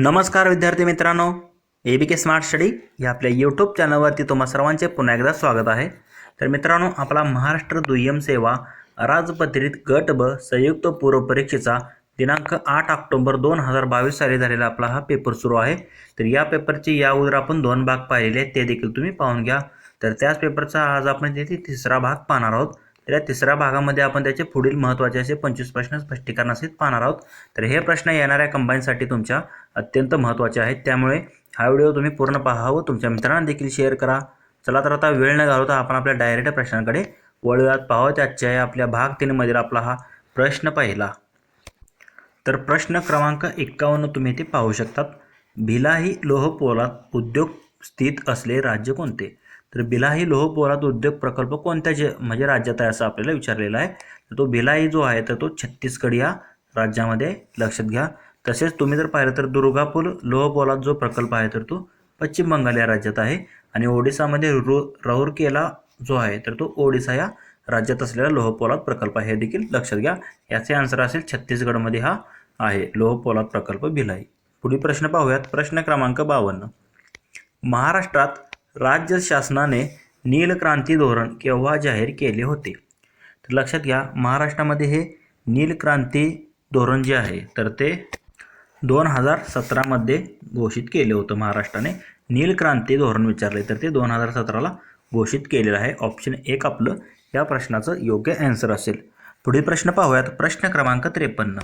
नमस्कार विद्यार्थी मित्रांनो ए बी के स्मार्ट स्टडी या आपल्या यूट्यूब चॅनलवरती तुम्हा सर्वांचे पुन्हा एकदा स्वागत आहे. तर मित्रांनो आपला महाराष्ट्र दुय्यम सेवा राजपत्रित गट ब संयुक्त पूर्व परीक्षेचा दिनांक आठ ऑक्टोबर दोन हजार बावीस साली झालेला आपला हा पेपर सुरू आहे. तर या पेपरचे या अगोदर आपण दोन भाग पाहिलेले आहेत ते देखील तुम्ही पाहून घ्या. तर त्याच पेपरचा आज आपण तिथे तिसरा भाग पाहणार आहोत. तर या तिसऱ्या भागामध्ये आपण त्याचे पुढील महत्त्वाचे असे पंचवीस प्रश्न स्पष्टीकरणासहित पाहणार आहोत. तर हे प्रश्न येणाऱ्या कंबाईनसाठी तुमच्या अत्यंत महत्त्वाचे आहेत. त्यामुळे हा व्हिडिओ तुम्ही पूर्ण पहा व तुमच्या मित्रांना देखील शेअर करा. चला तर आता वेळ न घालवता आपण आपल्या डायरेक्ट प्रश्नांकडे वळूयात. पाहत आजच्या या आपल्या भाग तीनमधील आपला हा प्रश्न पाहिला. तर प्रश्न क्रमांक एक्कावन्न तुम्ही ते पाहू शकतात. भिलाही लोहपोलात उद्योग स्थित असले राज्य कोणते? तर भिलाही लोहपोरात उद्योग प्रकल्प कोणत्या जे म्हणजे राज्यात आहे असं आपल्याला विचारलेलं आहे. तर तो भिलाही जो आहे तर तो छत्तीसगड या राज्यामध्ये लक्षात घ्या. तसेच तुम्ही जर पाहिलं तर दुर्गापूर लोहपोलाद जो प्रकल्प आहे तर तो पश्चिम बंगाल या राज्यात आहे. आणि ओडिसामध्ये रु राऊरकेला जो आहे तर तो ओडिसा या राज्यात असलेला लोहपोलाद प्रकल्प आहे. हे देखील लक्षात घ्या. याचे आन्सर असेल छत्तीसगडमध्ये हा आहे लोहपोलाद प्रकल्प भिलाई. पुढील प्रश्न पाहूयात. प्रश्न क्रमांक बावन्न. महाराष्ट्रात राज्य शासनाने नीलक्रांती धोरण केव्हा जाहीर केले होते? तर लक्षात घ्या महाराष्ट्रामध्ये हे नीलक्रांती धोरण जे आहे तर ते दोन हजार सतरामध्ये घोषित केले होतं महाराष्ट्राने. नीलक्रांती धोरण विचारले तर ते दोन हजार सतराला घोषित केलेलं आहे. ऑप्शन एक आपलं या प्रश्नाचं योग्य ॲन्सर असेल. पुढील प्रश्न पाहूयात. प्रश्न क्रमांक त्रेपन्न.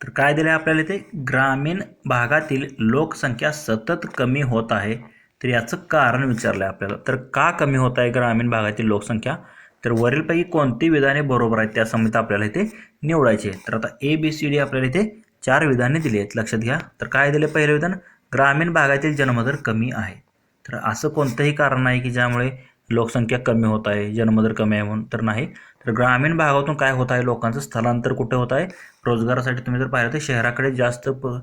तर काय दिलं आहे आपल्याला ते ग्रामीण भागातील लोकसंख्या सतत कमी होत आहे. तर याचं कारण विचारलं आहे आपल्याला. तर का कमी होत आहे ग्रामीण भागातील लोकसंख्या? तर वरीलपैकी कोणती विधाने बरोबर आहेत? त्या समिती आपल्याला इथे निवडायची आहे तर आता ए बी सी डी आपल्याला इथे चार विधाने दिली आहेत. लक्षात घ्या. तर काय दिले पहिलं विधान? ग्रामीण भागातील जन्मदर कमी आहे. तर असं कोणतंही कारण नाही की ज्यामुळे लोकसंख्या कमी होत आहे जन्मदर कमी आहे म्हणून तर नाही. तर ग्रामीण भागातून काय होत आहे? लोकांचं स्थलांतर कुठे होत आहे? रोजगारासाठी तुम्ही जर पाहिलं तर शहराकडे जास्त प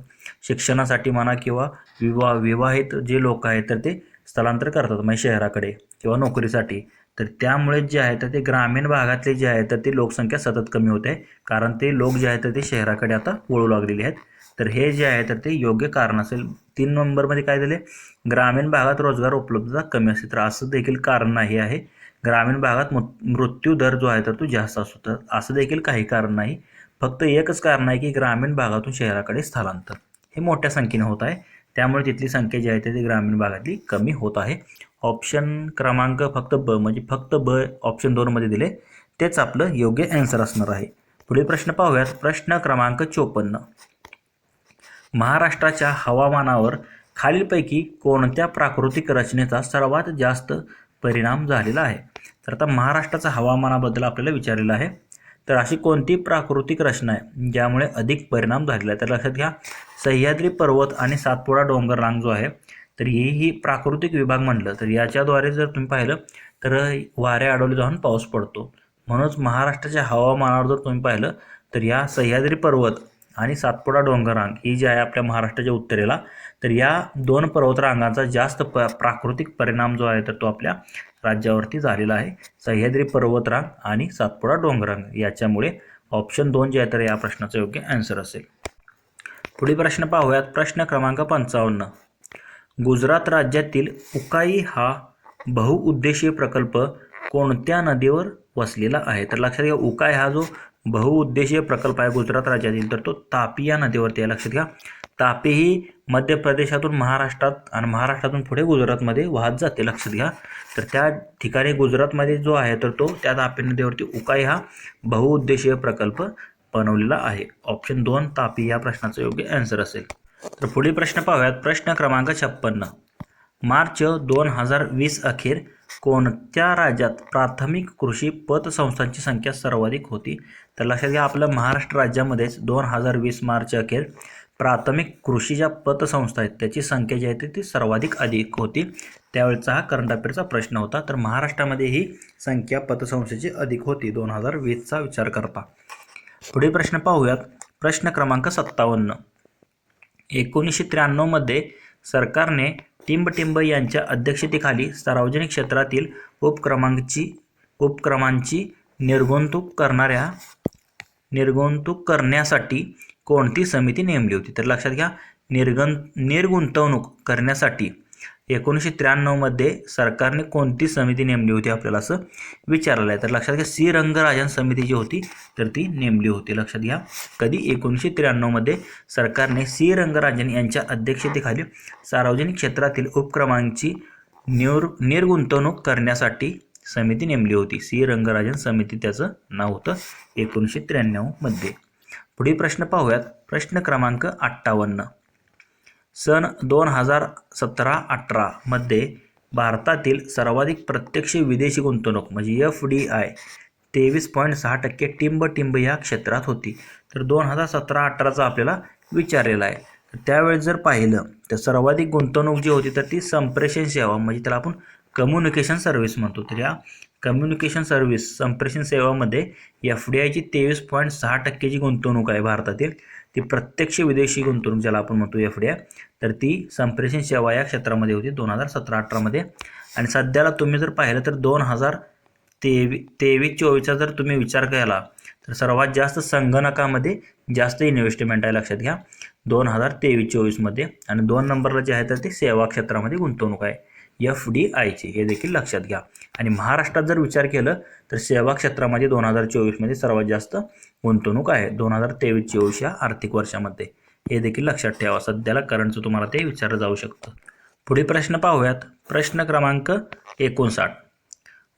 शिक्षणासाठी म्हणा किंवा विवाह विवाहित जे लोक आहेत तर ते स्थलांतर करतात म्हणजे शहराकडे किंवा नोकरीसाठी. तर त्यामुळे जे आहे तर ते ग्रामीण भागातले जे आहे तर ते लोकसंख्या सतत कमी होते. कारण ते लोक जे आहेत तर ते शहराकडे आता वळू लागलेले आहेत. तर हे जे आहे तर ते योग्य कारण असेल. तीन नंबरमध्ये काय दिले ग्रामीण भागात रोजगार उपलब्धता कमी असते. तर असं देखील कारण नाही आहे. ग्रामीण भागात मृत्यू दर जो आहे तर तो जास्त असतो. तर असं देखील काही कारण नाही. फक्त एकच कारण आहे की ग्रामीण भागातून शहराकडे स्थलांतर. हे मोठ्या संख्येने होत आहे. त्यामुळे तिथली संख्या जी आहे ती ग्रामीण भागातली कमी होत आहे. ऑप्शन क्रमांक फक्त ब म्हणजे फक्त ब ऑप्शन दोनमध्ये दिले. तेच आपलं योग्य ॲन्सर असणार आहे. पुढील प्रश्न पाहूयात. प्रश्न क्रमांक चोपन्न. महाराष्ट्राच्या हवामानावर खालीलपैकी कोणत्या प्राकृतिक रचनेचा सर्वात जास्त परिणाम झालेला आहे? तर आता महाराष्ट्राचा हवामानाबद्दल आपल्याला विचारलेलं आहे. तर अशी कोणती प्राकृतिक रचना आहे ज्यामुळे अधिक परिणाम झालेला आहे? तर लक्षात घ्या सह्याद्री पर्वत आणि सातपुडा डोंगर रांग जो आहे तर ही ही प्राकृतिक विभाग म्हटलं तर याच्याद्वारे जर तुम्ही पाहिलं तर वारे अडवले जाऊन पाऊस पडतो. म्हणूनच महाराष्ट्राच्या हवामानावर जर तुम्ही पाहिलं तर या सह्याद्री पर्वत आणि सातपुडा डोंगररांग ही जी आहे आपल्या महाराष्ट्राच्या उत्तरेला तर या दोन पर्वतरांगांचा जास्त प प्राकृतिक परिणाम जो आहे तर तो आपल्या राज्यावरती झालेला आहे. सह्याद्री पर्वतरांग आणि सातपुडा डोंगरांग याच्यामुळे ऑप्शन दोन जे आहे तर या प्रश्नाचं योग्य ॲन्सर असेल. पुढील प्रश्न पाहूयात. प्रश्न क्रमांक पंचावन्न. गुजरात राज्यातील उकाई हा बहुउद्देशीय प्रकल्प कोणत्या नदीवर वसलेला आहे? तर लक्षात घ्या उकाई हा जो बहुउद्देशीय प्रकल्प आहे गुजरात राज्यातील. तर तो तापी या नदीवरती आहे. लक्षात घ्या. तापी ही मध्य प्रदेशातून महाराष्ट्रात आणि महाराष्ट्रातून पुढे गुजरातमध्ये वाहत जाते. लक्षात घ्या. तर त्या ठिकाणी गुजरातमध्ये जो आहे तर तो त्या तापी नदीवरती उकाई हा बहुउद्देशीय प्रकल्प बनवलेला आहे. ऑप्शन दोन तापी या प्रश्नाचं योग्य ॲन्सर असेल. तर पुढील प्रश्न पाहूयात. प्रश्न क्रमांक छप्पन्न. मार्च दोन हजार वीस अखेर कोणत्या राज्यात प्राथमिक कृषी पतसंस्थांची संख्या सर्वाधिक होती? तर लक्षात घ्या आपल्या महाराष्ट्र राज्यामध्येच दोन हजार वीस मार्च अखेर प्राथमिक कृषी ज्या पतसंस्था आहेत त्याची संख्या जी आहे ती सर्वाधिक अधिक होती. त्यावेळचा हा करंट अफेअरचा प्रश्न होता. तर महाराष्ट्रामध्ये ही संख्या पतसंस्थेची अधिक होती दोन हजार वीसचा विचार करता. पुढील प्रश्न पाहूयात. प्रश्न क्रमांक सत्तावन्न. एकोणीसशे त्र्याण्णवमध्ये सरकारने टिंबटिंब यांच्या अध्यक्षतेखाली सार्वजनिक क्षेत्रातील उपक्रमांची उपक्रमांची निर्गुंतवणूक करणाऱ्या निर्गुंतवणूक करण्यासाठी कोणती समिती नेमली होती? तर लक्षात घ्या निर्गं निर्गुंतवणूक करण्यासाठी एकोणीसशे त्र्याण्णवमध्ये सरकारने कोणती समिती नेमली होती आपल्याला असं विचारलं आहे. तर लक्षात घ्या सी. रंगराजन समिती जी होती तर ती नेमली होती. लक्षात घ्या कधी? एकोणीसशे त्र्याण्णवमध्ये सरकारने सी. रंगराजन यांच्या अध्यक्षतेखाली सार्वजनिक क्षेत्रातील उपक्रमांची निर निर्गुंतवणूक करण्यासाठी समिती नेमली होती. सी. रंगराजन समिती त्याचं नाव होतं एकोणीसशे त्र्याण्णवमध्ये पुढील प्रश्न पाहूयात. प्रश्न क्रमांक अठ्ठावन्न. सन दोन हजार सतरा अठरामध्ये भारतातील सर्वाधिक प्रत्यक्ष विदेशी गुंतवणूक म्हणजे एफ डी आय तेवीस पॉईंट सहा टक्के टिंब टिंब या क्षेत्रात होती. तर दोन हजार सतरा अठराचा आपल्याला विचारलेला आहे. तर त्यावेळेस जर पाहिलं तर सर्वाधिक गुंतवणूक जी होती तर ती संप्रेषण सेवा म्हणजे त्याला आपण कम्युनिकेशन सर्व्हिस म्हणतो तर या कम्युनिकेशन सर्व्हिस संप्रेषण सेवामध्ये एफ डी आयची तेवीस पॉईंट सहा टक्केची गुंतवणूक आहे भारतातील. ती प्रत्यक्ष विदेशी गुंतवणूक ज्याला आपण म्हणतो एफ डी आय तर ती संप्रेषण सेवा या क्षेत्रामध्ये होती दोन हजार सतरा अठरामध्ये आणि सध्याला तुम्ही जर पाहिलं तर दोन हजार तेवी तेवीस चोवीसचा जर तुम्ही विचार केला तर सर्वात जास्त संगणकामध्ये जास्त इन्व्हेस्टमेंट आहे लक्षात घ्या. दोन हजार तेवीस चोवीसमध्ये. आणि दोन नंबरला जे आहे तर ते सेवा क्षेत्रामध्ये गुंतवणूक आहे. एफ डी आयची हे देखील लक्षात घ्या. आणि महाराष्ट्रात जर विचार केलं तर सेवा क्षेत्रामध्ये दोन हजार चोवीसमध्ये सर्वात जास्त गुंतवणूक आहे. दोन हजार तेवीस चोवीस या आर्थिक वर्षामध्ये. हे देखील लक्षात ठेवा. सध्याला करंटचं तुम्हाला ते विचारलं जाऊ शकतं. पुढे प्रश्न पाहूयात. प्रश्न क्रमांक एकोणसाठ.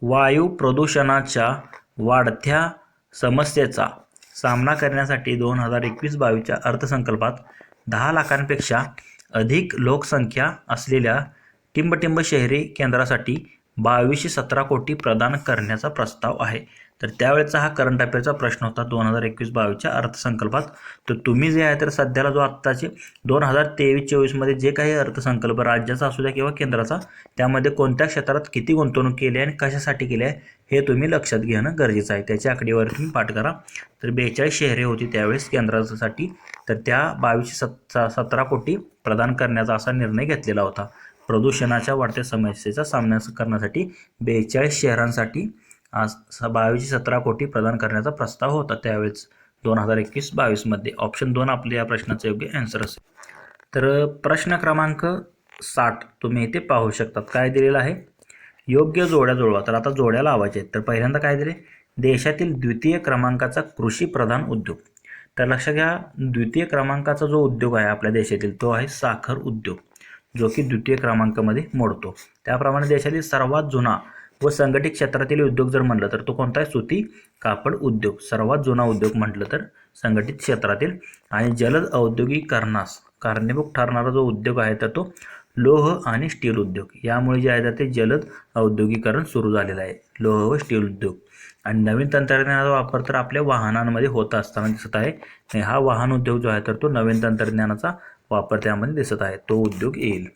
वायू प्रदूषणाच्या वाढत्या समस्येचा सामना करण्यासाठी दोन हजार एकवीस बावीसच्या अर्थसंकल्पात दहा लाखांपेक्षा अधिक लोकसंख्या असलेल्या टिंबटिंब शहरी केंद्रासाठी बावीसशे सतरा कोटी प्रदान करण्याचा प्रस्ताव आहे. तर त्यावेळेचा हा करंट अफेअरचा प्रश्न होता दोन हजार एकवीस बावीसच्या अर्थसंकल्पात. तर तुम्ही जे आहे तर सध्याला जो आत्ताचे दोन हजार तेवीस चोवीसमध्ये जे काही अर्थसंकल्प राज्याचा असू द्या किंवा केंद्राचा त्यामध्ये कोणत्या क्षेत्रात किती गुंतवणूक केली आहे आणि कशासाठी केली आहे हे तुम्ही लक्षात घेणं गरजेचं आहे. त्याची आकडेवारी तुम्ही पाठ करा. तर बेचाळीस शहरे होती त्यावेळेस केंद्रासाठी. तर त्या बावीसशे सत सतरा कोटी प्रदान करण्याचा असा निर्णय घेतलेला होता. प्रदूषणाच्या वाढत्या समस्येचा सामना करण्यासाठी बेचाळीस शहरांसाठी आज स बावीसशे सतरा कोटी प्रदान करण्याचा प्रस्ताव होता. त्यावेळेस दोन हजार एकवीस बावीसमध्ये ऑप्शन दोन आपल्या या प्रश्नाचं योग्य ॲन्सर असेल. तर प्रश्न क्रमांक साठ तुम्ही इथे पाहू शकतात. काय दिलेलं आहे? योग्य जोड्या जुळवा. तर आता जोड्या लावायच्या आहेत. तर पहिल्यांदा काय दिले? देशातील द्वितीय क्रमांकाचा कृषी प्रधान उद्योग. तर लक्षात घ्या द्वितीय क्रमांकाचा जो उद्योग आहे आपल्या देशातील तो आहे साखर उद्योग. जो की द्वितीय क्रमांकामध्ये मोडतो. त्याप्रमाणे देशातील सर्वात जुना व संघटित क्षेत्रातील उद्योग जर म्हटलं तर तो कोणता आहे? सुती कापड उद्योग. सर्वात जुना उद्योग म्हटलं तर संघटित क्षेत्रातील आणि जलद औद्योगिकरणास कारणीभूत ठरणारा जो उद्योग आहे तर तो लोह आणि स्टील उद्योग. यामुळे जे आहे तर ते जलद औद्योगिकरण सुरू झालेलं आहे. लोह व स्टील उद्योग. आणि नवीन तंत्रज्ञानाचा वापर तर आपल्या वाहनांमध्ये होत असताना दिसत आहे. हा वाहन उद्योग जो आहे तर तो नवीन तंत्रज्ञानाचा वापर त्यामध्ये दिसत आहे. तो उद्योग येईल.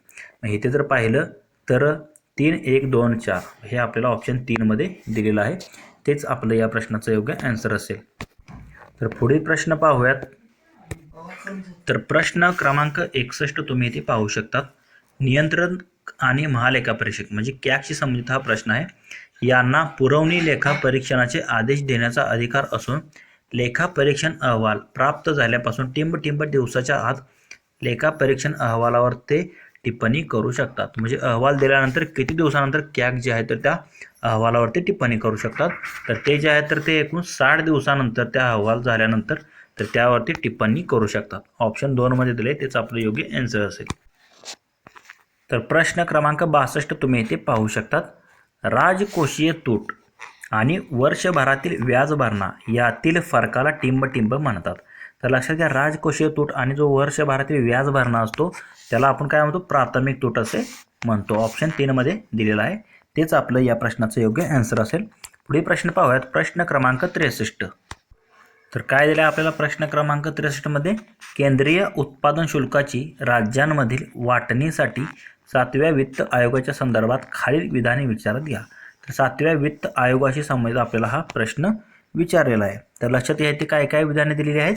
मग इथे जर पाहिलं तर तीन एक दोन चार हे आपल्याला ऑप्शन तीनमध्ये दिलेलं आहे. तेच आपलं या प्रश्नाचं योग्य ॲन्सर असेल. तर पुढील प्रश्न पाहूयात. तर प्रश्न क्रमांक एकसष्ट तुम्ही इथे पाहू शकतात. नियंत्रण आणि महालेखा परीक्षक म्हणजे कॅगशी संबंधित हा प्रश्न आहे. यांना पुरवणी लेखा परीक्षणाचे आदेश देण्याचा अधिकार असून लेखा परीक्षण अहवाल प्राप्त झाल्यापासून टिंब टिंब दिवसाच्या आत लेखा परीक्षण अहवालावर ते टिप्पणी करू शकतात. म्हणजे अहवाल दिल्यानंतर किती दिवसानंतर कॅग जे आहे तर त्या अहवालावरती टिप्पणी करू शकतात. तर ते जे आहे तर ते एकूण साठ दिवसानंतर त्या अहवाल झाल्यानंतर तर त्यावरती टिप्पणी करू शकतात. ऑप्शन दोनमध्ये दिले तेच आपलं योग्य ॲन्सर असेल. तर प्रश्न क्रमांक बासष्ट तुम्ही इथे पाहू शकतात. राजकोषीय तूट आणि वर्षभरातील व्याज भरणा यातील फरकाला टिंब टिंब म्हणतात. तर लक्षात घ्या राजकोषीय तूट आणि जो वर्षभरातील व्याज भरणा असतो त्याला आपण काय म्हणतो? प्राथमिक तूट असे म्हणतो. ऑप्शन तीनमध्ये दिलेला आहे. तेच आपलं या प्रश्नाचं योग्य ॲन्सर असेल. पुढील प्रश्न पाहूयात. प्रश्न क्रमांक त्रेसष्ट. तर काय दिलं आहे आपल्याला प्रश्न क्रमांक त्रेसष्टमध्ये केंद्रीय उत्पादन शुल्काची राज्यांमधील वाटणीसाठी सातव्या वित्त आयोगाच्या संदर्भात खालील विधाने विचारात घ्या. तर सातव्या वित्त आयोगाशी संबंधित आपल्याला हा प्रश्न विचारलेला आहे. तर लक्षात घ्या ते काय काय विधाने दिलेली आहेत?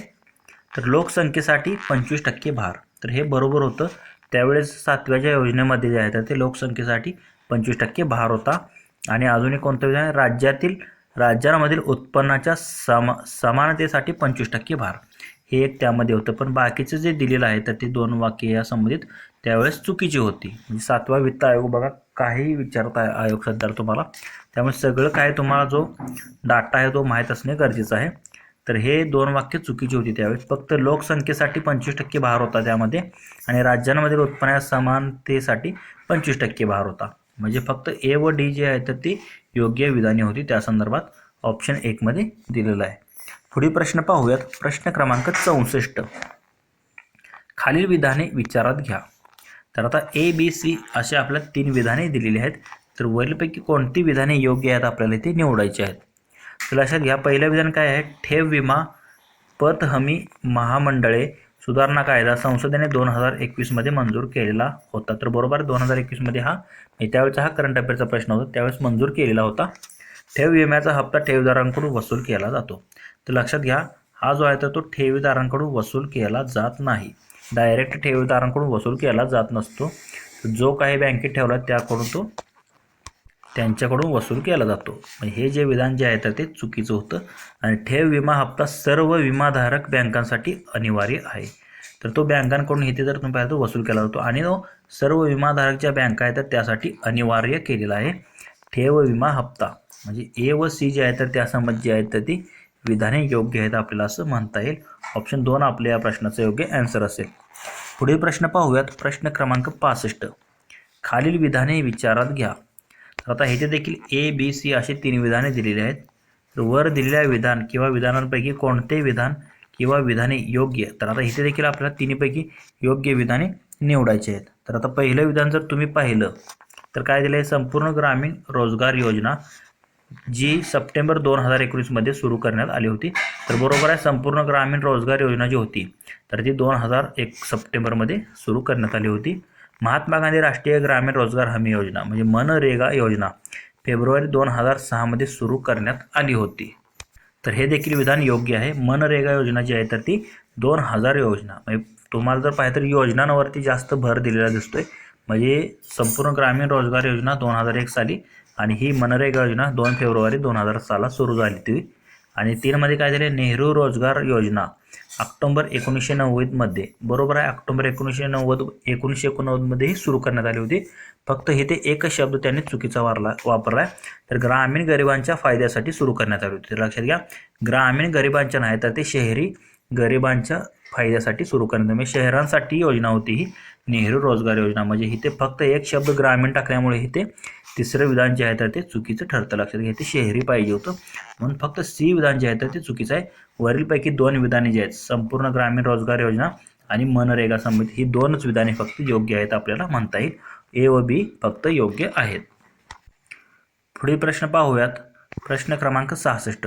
तर लोकसंख्येसाठी पंचवीस टक्के भार. तर हे बरोबर होतं. त्यावेळेस सातव्याच्या योजनेमध्ये जे आहे तर ते लोकसंख्येसाठी पंचवीस टक्के भार होता. आणि अजून एक कोणतं योजना राज्यातील राज्यांमधील उत्पन्नाच्या सम समानतेसाठी पंचवीस टक्के भार. हे एक त्यामध्ये होतं. पण बाकीचं जे दिलेलं आहे तर ते दोन वाक्य या संबंधित त्यावेळेस चुकीची होती. म्हणजे सातवा वित्त आयोग बघा काही विचारत आहे आयोग सध्या तुम्हाला. त्यामुळे सगळं काय तुम्हाला जो डाटा आहे तो माहीत असणे गरजेचं आहे. तर हे दोन वाक्य चुकीची होती त्यावेळेस. फक्त लोकसंख्येसाठी पंचवीस टक्के भार होता त्यामध्ये आणि राज्यांमधील उत्पन्न समानतेसाठी पंचवीस टक्के भार होता. म्हणजे फक्त ए व डी जे आहे तर ती योग्य विधाने होती. त्या संदर्भात ऑप्शन एकमध्ये दिलेलं आहे. पुढील प्रश्न पाहूयात. प्रश्न क्रमांक चौसष्ट. खालील विधाने विचारात घ्या. तर आता ए बी सी असे आपल्याला तीन विधाने दिलेली आहेत. तर वरीलपैकी कोणती विधाने योग्य आहेत आपल्याला ते निवडायची आहेत? तर लक्षात घ्या पहिलं विधान काय आहे? ठेव विमा पत हमी महामंडळे सुधारणा कायदा संसदेने दोन हजार एकवीसमध्ये मंजूर केलेला होता. तर बरोबर दोन हजार एकवीसमध्ये हा त्यावेळेचा हा करंट अफेअरचा प्रश्न होता त्यावेळेस मंजूर केलेला होता. ठेव विम्याचा हप्ता ठेवीदारांकडून वसूल केला जातो. तर लक्षात घ्या हा जो आहे तर तो ठेवीदारांकडून वसूल केला जात नाही. डायरेक्ट ठेवीदारांकडून वसूल केला जात नसतो. जो काही बँकेत ठेवला त्याकडून तो त्यांच्याकडून वसूल केला जातो. हे जे विधान जे आहे तर ते चुकीचं होतं. आणि ठेव विमा हप्ता सर्व विमाधारक बँकांसाठी अनिवार्य आहे. तर तो बँकांकडून इथे जर तुम्ही पाहिलं तर वसूल केला जातो. आणि तो सर्व विमाधारक ज्या बँका आहेत तर त्यासाठी अनिवार्य केलेला आहे. ठेव विमा हप्ता. म्हणजे ए व सी जे आहे तर त्यासंबंध जे आहेत तर ती विधाने योग्य आहेत आपल्याला असं म्हणता येईल. ऑप्शन दोन आपल्या या प्रश्नाचं योग्य ॲन्सर असेल. पुढील प्रश्न पाहूयात. प्रश्न क्रमांक पासष्ट. खालील विधाने विचारात घ्या. आता ह्याचे देखील ए बी सी असे तीन विधाने दिलेली आहेत. तर वर दिलेल्या विधान किंवा विधानांपैकी कोणते विधान किंवा विधाने योग्य? तर आता इथे देखील आपल्याला तिन्हीपैकी योग्य विधाने निवडायचे आहेत. तर आता पहिलं विधान जर तुम्ही पाहिलं तर काय दिलं आहे संपूर्ण ग्रामीण रोजगार योजना जी सप्टेंबर दोन हजार एकोणीसमध्ये सुरू करण्यात आली होती. तर बरोबर आहे संपूर्ण ग्रामीण रोजगार योजना जी होती तर ती दोन हजार एक सप्टेंबरमध्ये सुरू करण्यात आली होती. महात्मा गांधी राष्ट्रीय ग्रामीण रोजगार हमी योजना म्हणजे मनरेगा योजना फेब्रुवारी दोन हजार सहामध्ये सुरू करण्यात आली होती. तर हे देखील विधान योग्य आहे. मनरेगा योजना जी आहे तर ती दोन हजार योजना. म्हणजे तुम्हाला जर पाहिजे तर योजनांवरती जास्त भर दिलेला दिसतोय. म्हणजे संपूर्ण ग्रामीण रोजगार योजना दोन हजार एक साली आणि ही मनरेगा योजना दोन फेब्रुवारी दोन हजार साला सुरू झाली होती. आणि तीनमध्ये काय झाले? नेहरू रोजगार योजना. ऑक्टोंबर एकोणीसशे नव्वदमध्ये बरोबर आहे? ऑक्टोबर एकोणीसशे नव्वद एकोणीसशे एकोणनव्वदमध्येही सुरू करण्यात आली होती. फक्त इथे एकच शब्द त्यांनी चुकीचा वारला वापरला आहे तर ग्रामीण गरिबांच्या फायद्यासाठी सुरू करण्यात आली होती. तर लक्षात घ्या ग्रामीण गरिबांच्या नाही तर ते शहरी गरिबांच्या फायद्यासाठी सुरू करण्यात म्हणजे शहरांसाठी योजना होती ही. नेहरू रोजगार योजना. म्हणजे इथे फक्त एक शब्द ग्रामीण टाकल्यामुळे इथे तिसरं विधान जे आहे तर ते चुकीचं ठरतं. लक्षात घ्या ते शहरी पाहिजे होतं. म्हणून फक्त सी विधान जे आहे तर ते चुकीचं आहे. वरीलपैकी दोन विधाने जे आहेत संपूर्ण ग्रामीण रोजगार योजना आणि मनरेगा समिती ही दोनच विधाने फक्त योग्य आहेत आपल्याला म्हणता येईल. ए व बी फक्त योग्य आहेत. पुढील प्रश्न पाहूयात. प्रश्न क्रमांक सहासष्ट.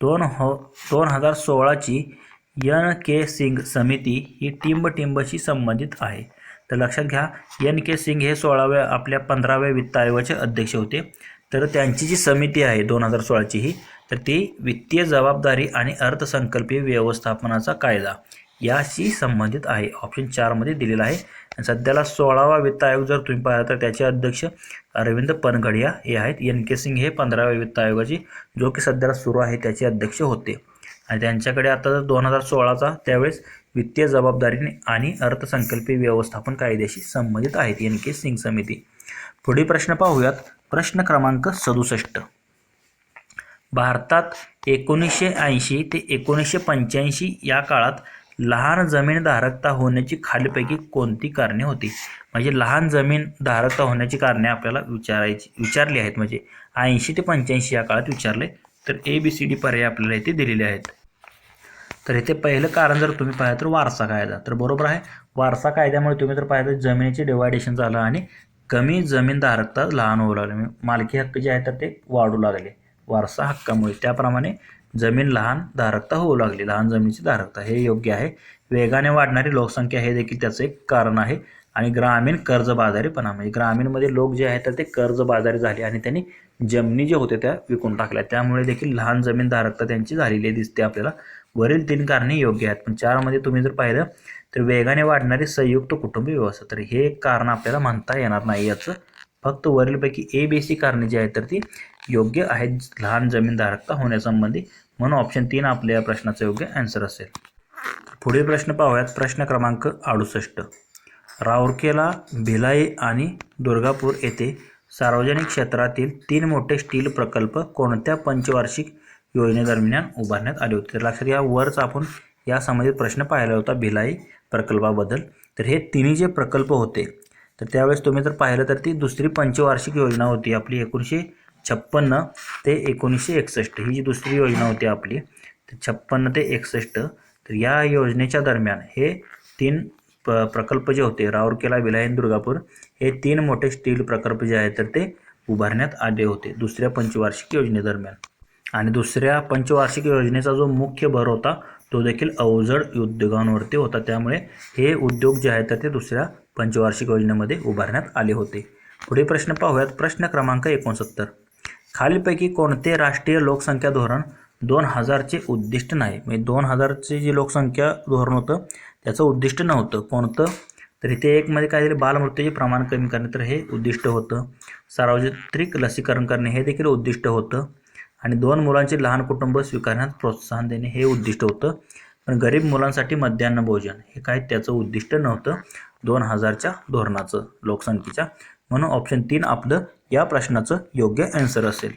दोन हो दोन हजार सोळाची एन के सिंग समिती ही टिंबटिंबशी संबंधित आहे. तर लक्षात घ्या एन के सिंग हे सोळाव्या आपल्या पंधराव्या वित्त आयोगाचे अध्यक्ष होते. तर त्यांची जी समिती आहे दोन हजार सोळाची ही तर ती वित्तीय जबाबदारी आणि अर्थसंकल्पीय व्यवस्थापनाचा कायदा याशी संबंधित आहे. ऑप्शन चारमध्ये दिलेला आहे. आणि सध्याला सोळावा वित्त आयोग जर तुम्ही पाहिला तर त्याचे अध्यक्ष अरविंद पनगडिया हे आहेत. एन के सिंग हे पंधराव्या वित्त आयोगाची जो की सध्याला सुरू आहे त्याचे अध्यक्ष होते. आणि त्यांच्याकडे आता जर दोन हजार सोळाचा त्यावेळेस वित्तीय जबाबदारीने आणि अर्थसंकल्पीय व्यवस्थापन कायद्याशी संबंधित आहेत. एन. के. सिंग समिती. पुढील प्रश्न पाहूयात. प्रश्न क्रमांक सदुसष्ट. भारतात एकोणीसशे ऐंशी ते एकोणीसशे पंच्याऐंशी या काळात लहान जमीन धारकता होण्याची खालीपैकी कोणती कारणे होती? म्हणजे लहान जमीन धारकता होण्याची कारणे आपल्याला विचारायची विचारली आहेत. म्हणजे ऐंशी ते पंच्याऐंशी या काळात विचारले तर ए बी सी डी पर्याय आपल्याला इथे दिलेले आहेत. तर इथे पहिलं कारण जर तुम्ही पाहिलं तर वारसा कायदा. तर बरोबर आहे वारसा कायद्यामुळे तुम्ही जर पाहिलं जमिनीचे डिवायडेशन झालं आणि कमी जमीनधारकता लहान होऊ लागले. म्हणजे मालकी हक्क जे आहे तर ते वाढू लागले. वारसा हक्कामुळे. त्याप्रमाणे जमीन लहान धारकता होऊ लागली. लहान जमिनीची धारकता. हे योग्य आहे. वेगाने वाढणारी लोकसंख्या हे देखील त्याचं एक कारण आहे. आणि ग्रामीण कर्जबाजारीपणा. म्हणजे ग्रामीणमध्ये लोक जे आहेत तर ते कर्जबाजारी झाले आणि त्यांनी जमिनी जे होते त्या विकून टाकल्या. त्यामुळे देखील लहान जमीन धारकता त्यांची झालेली दिसते आपल्याला. वरील तीन कारणे योग्य आहेत. पण चारमध्ये तुम्ही जर पाहिलं तर वेगाने वाढणारी संयुक्त कुटुंब व्यवस्था. तर हे एक कारण आपल्याला म्हणता येणार नाही याचं. फक्त वरीलपैकी ए बी सी कारणे जी आहेत तर ती योग्य आहेत. लहान जमीनधारकता होण्यासंबंधी म्हणून ऑप्शन तीन आपल्या या प्रश्नाचं योग्य आन्सर असेल. पुढील प्रश्न पाहूयात. प्रश्न क्रमांक अडुसष्ट. राऊरकेला भिलाई आणि दुर्गापूर येथे सार्वजनिक क्षेत्रातील तीन मोठे स्टील प्रकल्प कोणत्या पंचवार्षिक योजनेदरम्यान उभारण्यात आले होते. तर लक्षात घ्या वरच आपण या संबंधित प्रश्न पाहिला होता भिलाई प्रकल्पाबद्दल. तर हे तिन्ही जे प्रकल्प होते तर त्यावेळेस तुम्ही जर पाहिलं तर ती दुसरी पंचवार्षिक योजना होती आपली एकोणीसशे छप्पन्न ते एकोणीसशे एकसष्ट. ही जी दुसरी योजना होती आपली तर छप्पन्न ते एकसष्ट तर या योजनेच्या दरम्यान हे तीन प प्रकल्प जे होते राऊरकेला भिलाई दुर्गापूर हे तीन मोठे स्टील प्रकल्प जे आहेत तर ते उभारण्यात आले होते दुसऱ्या पंचवार्षिक योजनेदरम्यान. आणि दुसऱ्या पंचवार्षिक योजनेचा जो मुख्य भर होता तो देखील अवजड उद्योगांवरती होता. त्यामुळे हे उद्योग जे आहेत तर ते दुसऱ्या पंचवार्षिक योजनेमध्ये उभारण्यात आले होते. पुढे प्रश्न पाहूयात. प्रश्न क्रमांक एकोणसत्तर. खालीलपैकी कोणते राष्ट्रीय लोकसंख्या धोरण दोन हजारचे उद्दिष्ट नाही? म्हणजे दोन हजारचे जे लोकसंख्या धोरण होतं त्याचं उद्दिष्ट नव्हतं. कोणतं? तर इथे एकमध्ये काहीतरी बालमृत्यूचे प्रमाण कमी करणे तर हे उद्दिष्ट होतं. सार्वत्रिक लसीकरण करणे हे देखील उद्दिष्ट होतं. आणि दोन मुलांचे लहान कुटुंब स्वीकारण्यात प्रोत्साहन देणे हे उद्दिष्ट होतं. पण गरीब मुलांसाठी मध्यान्ह भोजन हे काय त्याचं उद्दिष्ट नव्हतं. दोन हजारच्या धोरणाचं लोकसंख्येच्या. म्हणून ऑप्शन तीन आपलं या प्रश्नाचं योग्य अँसर असेल.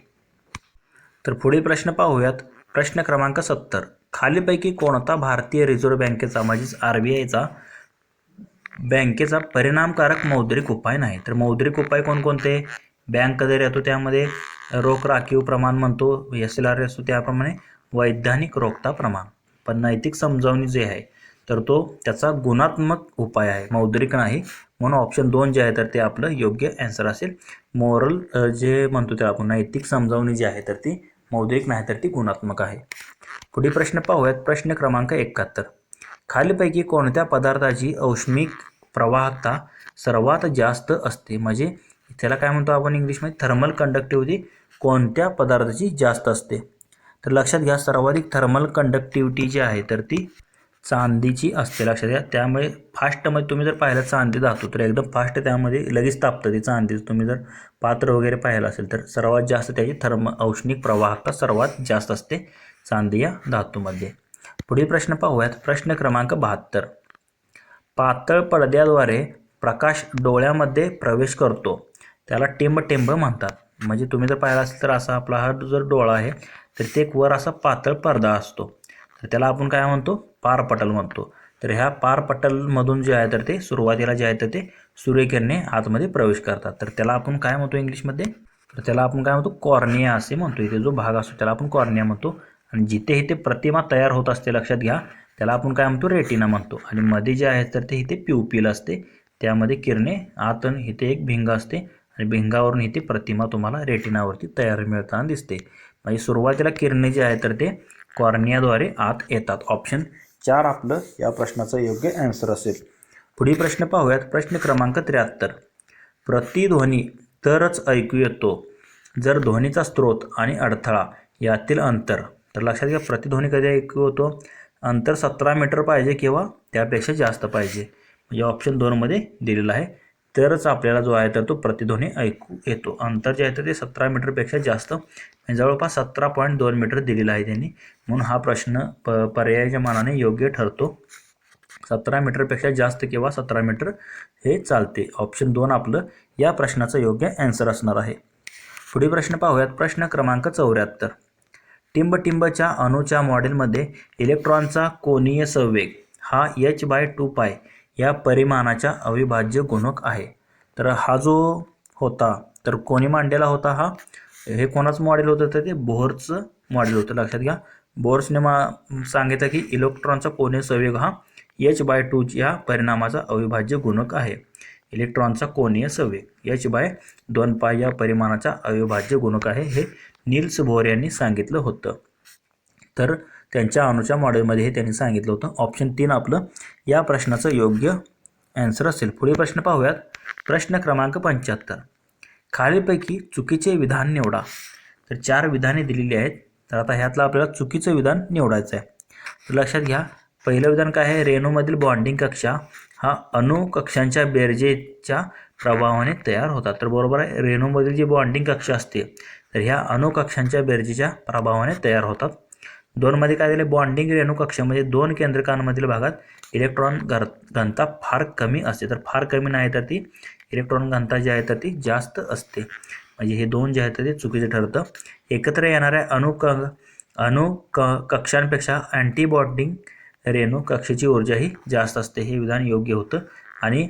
तर पुढील प्रश्न पाहूयात. प्रश्न क्रमांक सत्तर. खालीपैकी कोणता भारतीय रिझर्व्ह बँकेचा म्हणजेच आर बी आयचा बँकेचा परिणामकारक मौद्रिक उपाय नाही? तर मौद्रिक उपाय कोणकोणते? बँक दर येतो त्यामध्ये? रोख राखीव प्रमाण म्हणतो. एस एल आर असतो त्याप्रमाणे वैधानिक रोखता प्रमाण. पण नैतिक समजावणी जे आहे तर तो त्याचा गुणात्मक उपाय आहे. मौद्रिक नाही. म्हणून ऑप्शन दोन जे आहे तर ते आपलं योग्य ॲन्सर असेल. मोरल जे म्हणतो ते आपण नैतिक समजावणी जी आहे तर ती मौद्रिक नाही तर ती गुणात्मक आहे. पुढील प्रश्न पाहूयात. प्रश्न क्रमांक एकाहत्तर. खालीपैकी कोणत्या पदार्थाची औष्णिक प्रवाहकता सर्वात जास्त असते? म्हणजे त्याला काय म्हणतो आपण इंग्लिशमध्ये? थर्मल कंडक्टिव्हिटी कोणत्या पदार्थाची जास्त असते? तर लक्षात घ्या सर्वाधिक थर्मल कंडक्टिव्हिटी जी आहे तर ती चांदीची असते. लक्षात घ्या त्यामुळे फास्टमध्ये तुम्ही जर पाहिलं चांदी धातू तर एकदम फास्ट त्यामध्ये लगेच तापतं ती चांदी. तुम्ही जर पात्र वगैरे पाहिलं असेल तर सर्वात जास्त त्याची थर्म औष्णिक प्रवाहकता सर्वात जास्त असते चांदी या धातूमध्ये. पुढील प्रश्न पाहूयात. प्रश्न क्रमांक बहात्तर. पातळ पडद्याद्वारे प्रकाश डोळ्यामध्ये प्रवेश करतो. त्याला टिंब टिंब म्हणतात. म्हणजे तुम्ही जर पाहिला असेल तर असा आपला हा जर डोळा आहे तर ते एक वर असा पातळ पडदा असतो. तर त्याला आपण काय म्हणतो? पारपटल म्हणतो. तर ह्या पारपटलमधून जे आहे तर ते सुरुवातीला जे आहे तर ते सूर्यकिरणे आतमध्ये प्रवेश करतात. तर त्याला आपण काय म्हणतो इंग्लिशमध्ये? तर त्याला आपण काय म्हणतो? कॉर्निया असे म्हणतो. इथे जो भाग असतो त्याला आपण कॉर्निया म्हणतो. आणि जिथे इथे प्रतिमा तयार होत असते लक्षात घ्या त्याला आपण काय म्हणतो? रेटिना म्हणतो. आणि मध्ये जे आहे तर ते इथे प्युपिल असते. त्यामध्ये किरणे आतन इथे एक भिंग असते. आणि भिंगावरून इथे प्रतिमा तुम्हाला रेटिनावरती तयार मिळताना दिसते. म्हणजे सुरुवातीला किरणे जे आहे तर ते कॉर्नियाद्वारे आत येतात. ऑप्शन चार आपलं या प्रश्नाचं योग्य ॲन्सर असेल. पुढील प्रश्न पाहूयात. प्रश्न क्रमांक त्र्याहत्तर. प्रतिध्वनी तरच ऐकू येतो. जर ध्वनीचा स्रोत आणि अडथळा यातील अंतर तर लक्षात घ्या प्रतिध्वनी कधी ऐकू होतो? अंतर सतरा मीटर पाहिजे किंवा त्यापेक्षा जास्त पाहिजे? म्हणजे ऑप्शन दोनमध्ये दिलेलं आहे. तरच आपल्याला जो आहे तर तो प्रतिध्वनी ऐकू येतो. अंतर जे आहे तर ते सतरा मीटरपेक्षा जास्त. जवळपास सतरा पॉईंट दोन मीटर दिलेला आहे त्यांनी. म्हणून हा प्रश्न प पर्यायाच्या मानाने योग्य ठरतो. सतरा मीटरपेक्षा जास्त किंवा सतरा मीटर हे चालते. ऑप्शन दोन आपलं या प्रश्नाचं योग्य ॲन्सर असणार आहे. पुढील प्रश्न पाहूयात. प्रश्न क्रमांक चौऱ्याहत्तर. टिंबटिंबच्या अणूच्या मॉडेलमध्ये इलेक्ट्रॉनचा कोनीय संवेग हा एच बाय टू पाय या परिमाणाच्या अविभाज्य गुणक आहे. तर हा जो होता तर कोणी मांडलेला होता हा? हे कोणाचं मॉडेल होतं तर ते बोहरचं मॉडेल होतं. लक्षात घ्या. बोर्सने मा सांगितलं की इलेक्ट्रॉनचा कोणी संवेग हा एच बाय टू या परिणामाचा अविभाज्य गुणक आहे. इलेक्ट्रॉनचा कोणीय संवेग एच बाय दोन पाय या परिमाणाचा अविभाज्य गुणक आहे हे नील्स भोर यांनी सांगितलं होतं. तर त्यांच्या अणूच्या मॉडेलमध्ये हे त्यांनी सांगितलं होतं. ऑप्शन तीन आपलं या प्रश्नाचं योग्य ॲन्सर असेल. पुढे प्रश्न पाहूयात. प्रश्न क्रमांक पंच्याहत्तर. खालीलपैकी चुकीचे विधान निवडा. तर चार विधाने दिलेली आहेत. तर आता ह्यातलं आपल्याला चुकीचं विधान निवडायचं आहे. तर लक्षात घ्या पहिलं विधान काय आहे? रेणूमधील बॉन्डिंग कक्षा हा अणु कक्षांच्या बेरजेच्या प्रभावाने तयार होतात. तर बरोबर आहे रेणूमधील जी बॉन्डिंग कक्षा असते तर ह्या अणुकक्षांच्या बेरजेच्या प्रभावाने तयार होतात. दोनमध्ये काय झाले बॉन्डिंग रेणू कक्षामध्ये दोन केंद्रकांमधील भागात इलेक्ट्रॉन घर घनता फार कमी असते. तर फार कमी नाही तर ती इलेक्ट्रॉन घनता जी आहे तर ती जास्त असते. म्हणजे हे दोन जे आहेत ते चुकीचं ठरतं. एकत्र येणाऱ्या अणुक अणु क कक्षांपेक्षा अँटीबॉडिंग रेणू कक्षेची ऊर्जा ही जास्त असते. हे विधान योग्य होतं. आणि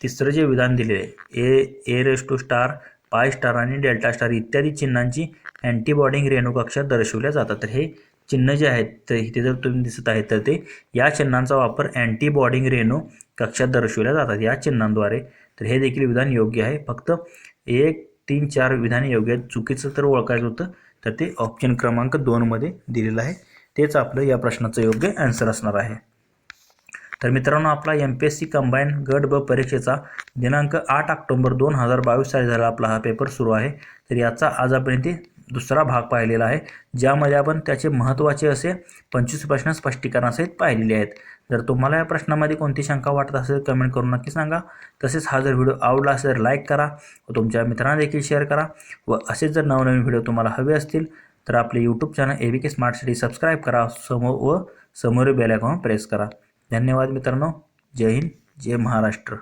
तिसरं जे विधान दिलेलं आहे A A race two star pi star आणि डेल्टा स्टार इत्यादी चिन्हांची अँटीबॉडिंग रेणू कक्षा दर्शवल्या जातात. तर हे चिन्ह जे आहेत तर इथे जर तुम्ही दिसत आहेत तर ते या चिन्हांचा वापर अँटीबॉडिंग रेणू कक्षात दर्शवल्या जातात. या चिन्हांद्वारे तर हे देखील विधान योग्य आहे. फक्त एक तीन चार विधान योग्य आहेत. चुकीचं तर ओळखायचं होतं तर ते ऑप्शन क्रमांक दोनमध्ये दिलेलं आहे. तेच आपलं या प्रश्नाचं योग्य आन्सर असणार आहे. तर मित्रांनो आपला M P S C combine गट ब परीक्षेचा दिनांक आठ ऑक्टोबर दोन हजार बावीस साली झाला आपला हा पेपर सुरू आहे. तर याचा आज आपण इथे दुसरा भाग पाहिलेला आहे ज्यामध्ये आपण त्याचे महत्त्वाचे असे पंचवीस प्रश्न स्पष्टीकरणासहित पाहिलेले आहेत. जर तुम्हाला या प्रश्नामध्ये कोणती शंका वाटत असेल कमेंट करून नक्की सांगा. तसेच हा जर व्हिडिओ आवडला असेल तर लाईक करा व तुमच्या मित्रांना देखील शेअर करा व असेच जर नवनवीन व्हिडिओ तुम्हाला हवे असतील तर आपले YouTube channel A B K smart city subscribe करा. समोर व समोर बेल प्रेस करा. धन्यवाद मित्रांनो. जय हिंद जय महाराष्ट्र.